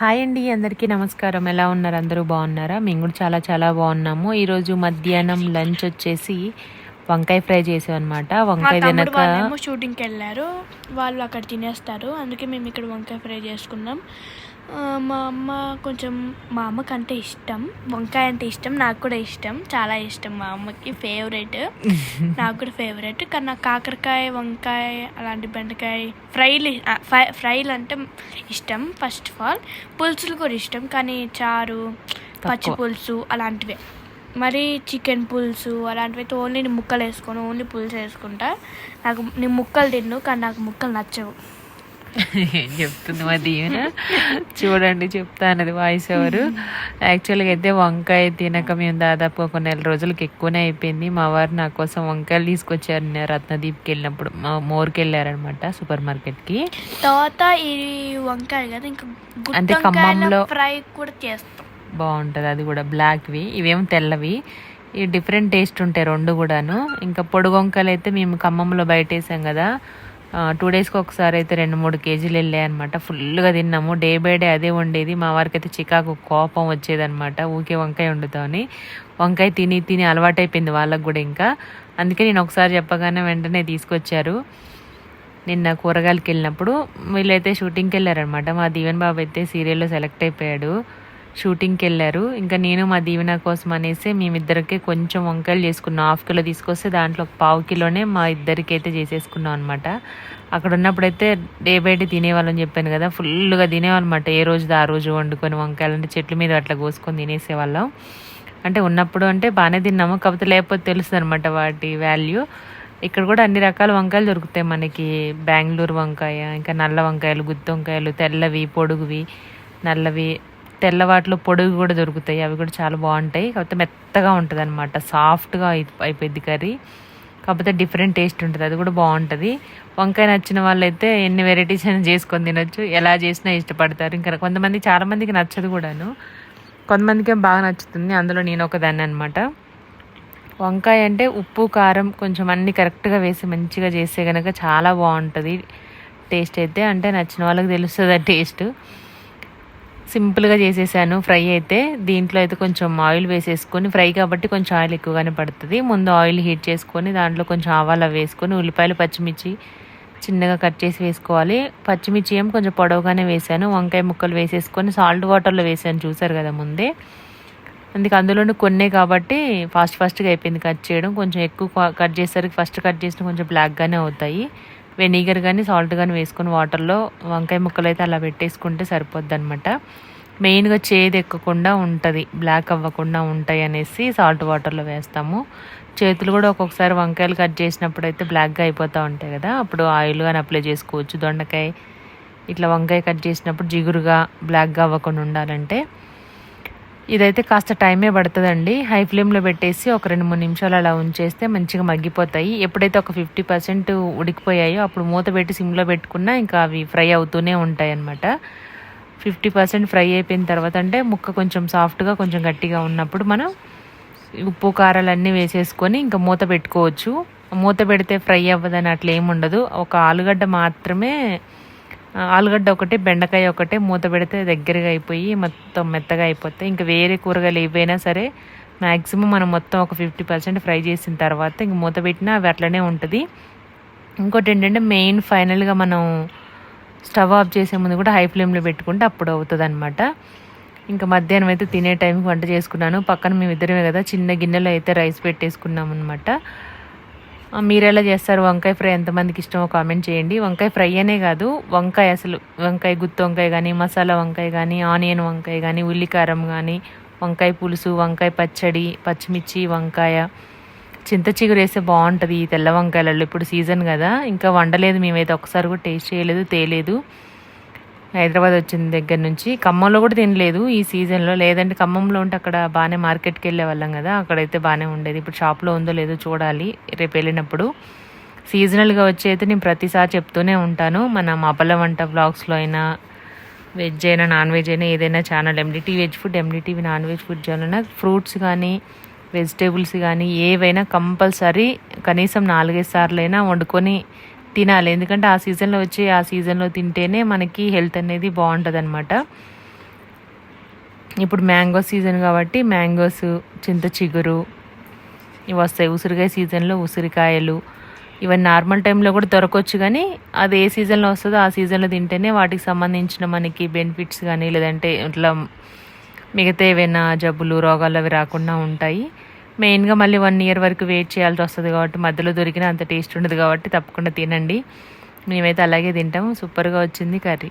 Hi అండి అందరికీ నమస్కారం. ఎలా ఉన్నారు? అందరూ బాగున్నారా? మేము కూడా చాలా చాలా బాగున్నాము. ఈరోజు మధ్యాహ్నం లంచ్ వచ్చేసి వంకాయ ఫ్రై చేసాం అనమాట వంకాయ తినక షూటింగ్కి వెళ్ళారు. వాళ్ళు అక్కడ తినేస్తారు. అందుకే మేము ఇక్కడ వంకాయ ఫ్రై చేసుకున్నాం. మా అమ్మ కొంచెం మా అమ్మకి అంటే ఇష్టం. వంకాయ అంటే ఇష్టం నాకు కూడా ఇష్టం. చాలా ఇష్టం మా అమ్మకి. ఫేవరెట్ నాకు కూడా ఫేవరెట్ కానీ నాకు కాకరకాయ వంకాయ అలాంటి బెండకాయ ఫ్రైలు ఫ్రైలు అంటే ఇష్టం ఫస్ట్ ఆఫ్ ఆల్ పులుసులు కూడా ఇష్టం కానీ చారు పచ్చి పులుసు అలాంటివే. మరి చికెన్ పులుసు అలాంటివి అయితే ఓన్లీ నేను ముక్కలు వేసుకోను ఓన్లీ పులుసు వేసుకుంటా. నాకు నేను ముక్కలు తిన్ను కానీ నాకు ముక్కలు నచ్చవు. ఏం చెప్తుంది మా దీవెన. చూడండి చెప్తా అన్నది వాయిస్ ఎవరు యాక్చువల్గా అయితే వంకాయ తినక మేము దాదాపు ఒక నెల రోజులకి ఎక్కువనే అయిపోయింది. మా వారు నా కోసం వంకాయలు తీసుకొచ్చారు రత్నదీప్కి వెళ్ళినప్పుడు. మా మోర్కి వెళ్ళారనమాట సూపర్ మార్కెట్కి తర్వాత ఈ వంకాయ కదా ఇంకా అంటే ఖమ్మంలో- ఫ్రై కూడా చేస్తాం. బాగుంటుంది అది కూడా బ్లాక్వి. ఇవేమో తెల్లవి. ఈ డిఫరెంట్ టేస్ట్ ఉంటాయి రెండు కూడాను. ఇంకా పొడుగు వంకాయలు అయితే మేము ఖమ్మంలో బయట వేసాం కదా. టూ డేస్కి ఒకసారి అయితే రెండు మూడు కేజీలు వెళ్ళాయి అనమాట ఫుల్గా తిన్నాము. డే బై డే అదే వండేది. మా వారికి అయితే చికాకు కోపం వచ్చేదనమాట ఊకే వంకాయ వండుతామని. వంకాయ తిని తిని అలవాటైపోయింది వాళ్ళకు కూడా ఇంకా. అందుకే నేను ఒకసారి చెప్పగానే వెంటనే తీసుకొచ్చారు. నిన్న కూరగాయలకి వెళ్ళినప్పుడు వీళ్ళైతే షూటింగ్కి వెళ్ళారనమాట మా దీవెన్ బాబు అయితే సీరియల్లో సెలెక్ట్ అయిపోయాడు. షూటింగ్కి వెళ్ళారు. ఇంకా నేను మా దీవెన కోసం అనేసి మేమిద్దరికే కొంచెం వంకాయలు చేసుకున్నాం. హాఫ్ కిలో తీసుకొస్తే దాంట్లో ఒక పావు కిలోనే మా ఇద్దరికి అయితే చేసేసుకున్నాం అనమాట అక్కడ ఉన్నప్పుడైతే డే బై డే తినేవాళ్ళని చెప్పాను కదా. ఫుల్గా తినేవాళ్ళమాట ఏ రోజు ఆ రోజు వండుకొని వంకాయలు అంటే చెట్ల మీద అట్లా కోసుకొని తినేసేవాళ్ళం. అంటే ఉన్నప్పుడు అంటే బాగానే తిన్నాము. కాకపోతే లేకపోతే తెలుస్తుంది అనమాట వాటి వాల్యూ. ఇక్కడ కూడా అన్ని రకాల వంకాయలు దొరుకుతాయి మనకి. బెంగళూరు వంకాయ ఇంకా నల్ల వంకాయలు గుత్తి వంకాయలు తెల్లవి పొడుగువి నల్లవి తెల్లవాటిలో పొడుగు కూడా దొరుకుతాయి. అవి కూడా చాలా బాగుంటాయి. కాకపోతే మెత్తగా ఉంటుంది అనమాట సాఫ్ట్గా అయిపోయింది కర్రీ. కాకపోతే డిఫరెంట్ టేస్ట్ ఉంటుంది. అది కూడా బాగుంటుంది. వంకాయ నచ్చిన వాళ్ళైతే ఎన్ని వెరైటీస్ అయినా చేసుకొని తినొచ్చు. ఎలా చేసినా ఇష్టపడతారు. ఇంకా కొంతమంది చాలామందికి నచ్చదు కూడాను. కొంతమందికి బాగా నచ్చుతుంది. అందులో నేను ఒకదాన్ని అనమాట వంకాయ అంటే ఉప్పు కారం కొంచెం అన్ని కరెక్ట్గా వేసి మంచిగా చేస్తే కనుక చాలా బాగుంటుంది టేస్ట్ అయితే. అంటే నచ్చిన వాళ్ళకి తెలుస్తుంది ఆ టేస్ట్. సింపుల్గా చేసేసాను. ఫ్రై అయితే దీంట్లో అయితే కొంచెం ఆయిల్ వేసేసుకొని ఫ్రై కాబట్టి కొంచెం ఆయిల్ ఎక్కువగానే పడుతుంది. ముందు ఆయిల్ హీట్ చేసుకొని దాంట్లో కొంచెం ఆవాలు అవి వేసుకొని ఉల్లిపాయలు పచ్చిమిర్చి చిన్నగా కట్ చేసి వేసుకోవాలి. పచ్చిమిర్చి ఏం కొంచెం పొడవుగానే వేసాను. వంకాయ ముక్కలు వేసేసుకొని సాల్ట్ వాటర్లో వేసాను చూసారు కదా ముందే. అందుకే అందులోనే కొన్నే కాబట్టి ఫాస్ట్ ఫాస్ట్గా అయిపోయింది కట్ చేయడం. కొంచెం ఎక్కువ కట్ చేసేసరికి ఫస్ట్ కట్ చేసిన కొంచెం బ్లాక్గానే అవుతాయి. వెనిగర్ కానీ సాల్ట్ కానీ వేసుకొని వాటర్లో వంకాయ ముక్కలు అయితే అలా పెట్టేసుకుంటే సరిపోద్ది అనమాట మెయిన్గా చేదు ఎక్కకుండా ఉంటుంది. బ్లాక్ అవ్వకుండా ఉంటాయి అనేసి సాల్ట్ వాటర్లో వేస్తాము. చేతులు కూడా ఒక్కొక్కసారి వంకాయలు కట్ చేసినప్పుడు అయితే బ్లాక్గా అయిపోతూ ఉంటాయి కదా. అప్పుడు ఆయిల్ కానీ అప్లై చేసుకోవచ్చు. దొండకాయ ఇట్లా వంకాయ కట్ చేసినప్పుడు జిగురుగా బ్లాక్గా అవ్వకుండా ఉండాలంటే. ఇదైతే కాస్త టైమే పడుతుందండి. హై ఫ్లేమ్లో పెట్టేసి ఒక రెండు మూడు నిమిషాలు అలా ఉంచేస్తే మంచిగా మగ్గిపోతాయి. ఎప్పుడైతే ఒక ఫిఫ్టీ పర్సెంట్ ఉడికిపోయాయో అప్పుడు మూత పెట్టి సిమ్లో పెట్టుకున్నా ఇంకా అవి ఫ్రై అవుతూనే ఉంటాయి అన్నమాట ఫిఫ్టీ పర్సెంట్ ఫ్రై అయిపోయిన తర్వాత అంటే ముక్క కొంచెం సాఫ్ట్గా కొంచెం గట్టిగా ఉన్నప్పుడు మనం ఉప్పు కారాలు అన్నీ వేసేసుకొని ఇంకా మూత పెట్టుకోవచ్చు. మూత పెడితే ఫ్రై అవ్వదని అట్లా ఏమి ఉండదు. ఒక ఆలుగడ్డ మాత్రమే ఆలుగడ్డ ఒకటి బెండకాయ ఒకటే మూత పెడితే దగ్గరగా అయిపోయి మొత్తం మెత్తగా అయిపోతాయి ఇంకా వేరే కూరగాయలు ఏవైనా సరే మ్యాక్సిమం మనం మొత్తం ఒక ఫిఫ్టీ పర్సెంట్ ఫ్రై చేసిన తర్వాత ఇంక మూత పెట్టినా అవి అట్లనే ఉంటుంది. ఇంకోటి ఏంటంటే మెయిన్ ఫైనల్గా మనం స్టవ్ ఆఫ్ చేసే ముందు కూడా హై ఫ్లేమ్లో పెట్టుకుంటే అప్పుడు అవుతుంది అనమాట ఇంకా మధ్యాహ్నం అయితే తినే టైంకి వంట చేసుకున్నాను. పక్కన మేము ఇద్దరమే కదా చిన్న గిన్నెలో అయితే రైస్ పెట్టేసుకున్నాం అనమాట మీరు ఎలా చేస్తారు? వంకాయ ఫ్రై ఎంతమందికి ఇష్టమో కామెంట్ చేయండి. వంకాయ ఫ్రై అనే కాదు వంకాయ అసలు వంకాయ గుత్తి వంకాయ కానీ మసాలా వంకాయ కానీ ఆనియన్ వంకాయ కానీ ఉల్లికారం కానీ వంకాయ పులుసు వంకాయ పచ్చడి పచ్చిమిర్చి వంకాయ. చింత చిగురు వేస్తే బాగుంటుంది ఈ తెల్ల వంకాయలలో. ఇప్పుడు సీజన్ కదా ఇంకా వండలేదు మేమైతే. ఒకసారి కూడా టేస్ట్ చేయలేదు తేలేదు. హైదరాబాద్ వచ్చిన దగ్గర నుంచి ఖమ్మంలో కూడా తినలేదు ఈ సీజన్లో. లేదంటే ఖమ్మంలో ఉంటే అక్కడ బాగానే మార్కెట్కి వెళ్ళే వాళ్ళం కదా అక్కడైతే బాగానే ఉండేది. ఇప్పుడు షాప్లో ఉందో లేదో చూడాలి రేపు వెళ్ళినప్పుడు. సీజనల్గా వచ్చి అయితే నేను ప్రతిసారి చెప్తూనే ఉంటాను. మన మపల వంట బ్లాగ్స్లో అయినా వెజ్ అయినా నాన్ వెజ్ అయినా ఏదైనా channel ఎండిటీ veg food NDTV non veg food channel fruits కానీ వెజిటేబుల్స్ కానీ ఏవైనా కంపల్సరీ కనీసం నాలుగైదు సార్లు అయినా వండుకొని తినాలి. ఎందుకంటే ఆ సీజన్లో వచ్చి ఆ సీజన్లో తింటేనే మనకి హెల్త్ అనేది బాగుంటుంది అనమాట ఇప్పుడు మ్యాంగో సీజన్ కాబట్టి మ్యాంగోస్ చింత చిగురు ఇవి వస్తాయి. ఉసిరికాయ సీజన్లో ఉసిరికాయలు ఇవన్నీ నార్మల్ టైంలో కూడా దొరకవచ్చు కానీ అది ఏ సీజన్లో వస్తుందో ఆ సీజన్లో తింటేనే వాటికి సంబంధించిన మనకి బెనిఫిట్స్ కానీ లేదంటే ఇట్లా మిగతా ఏవైనా జబ్బులు రోగాలు అవి రాకుండా ఉంటాయి. మెయిన్గా మళ్ళీ వన్ ఇయర్ వరకు వెయిట్ చేయాల్సి వస్తుంది కాబట్టి మధ్యలో దొరికిన అంత టేస్ట్ ఉండదు కాబట్టి తప్పకుండా తినండి. మేమైతే అలాగే తింటాము. సూపర్గా వచ్చింది కర్రీ.